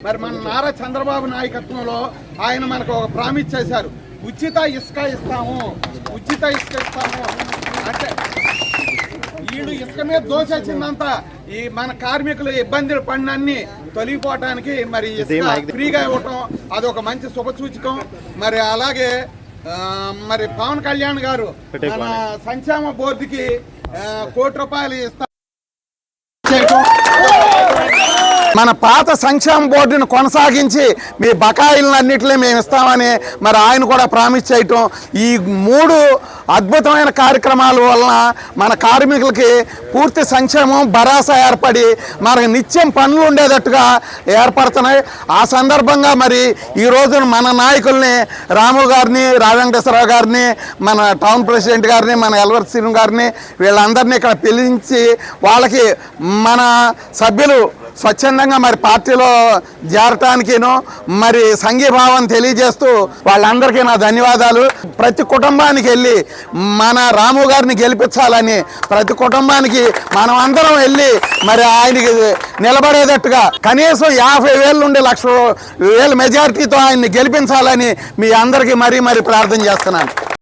మరి మన నారా చంద్రబాబు నాయకత్వంలో ఆయన మనకు ఒక ప్రామిస్ చేశారు. ఉచిత ఇసుక ఇస్తాము ఉచిత ఇసుక ఇస్తాము అంటే వీళ్ళు ఇసుక మీద దోషొచ్చిందంతా ఈ మన కార్మికులు ఇబ్బందులు పడినన్ని తొలగిపోవటానికి మరి ఇసుక ఫ్రీగా ఇవ్వటం అదొక మంచి శుభసూచకం. మరి అలాగే మరి పవన్ కళ్యాణ్ గారు మన సంక్షేమ బోర్డుకి కోటి రూపాయలు ఇస్తా చేయటం మన పాత సంక్షేమ బోర్డును కొనసాగించి మీ బకాయిలన్నింటినీ మేము ఇస్తామని మరి ఆయన కూడా ప్రామిస్ చేయటం ఈ మూడు అద్భుతమైన కార్యక్రమాల వలన మన కార్మికులకి పూర్తి సంక్షేమం భరోసా ఏర్పడి మనకు నిత్యం పనులు ఉండేటట్టుగా ఏర్పడుతున్నాయి. ఆ సందర్భంగా మరి ఈ రోజున మన నాయకుల్ని రాము గారిని రాజవెంకటేశ్వరరావు గారిని మన టౌన్ ప్రెసిడెంట్ గారిని మన ఎల్వర్ శ్రీను గారిని వీళ్ళందరినీ ఇక్కడ పిలిచి వాళ్ళకి మన సభ్యులు స్వచ్ఛందంగా మరి పార్టీలో చేరటానికిను మరి సంఘీభావం తెలియజేస్తూ వాళ్ళందరికీ నా ధన్యవాదాలు. ప్రతి కుటుంబానికి వెళ్ళి మన రాము గారిని గెలిపించాలని ప్రతి కుటుంబానికి మనం అందరం వెళ్ళి మరి ఆయనకి నిలబడేటట్టుగా కనీసం యాభై వేల నుండి లక్ష వేల మెజారిటీతో ఆయన్ని గెలిపించాలని మీ అందరికీ మరీ మరీ ప్రార్థన చేస్తున్నాను.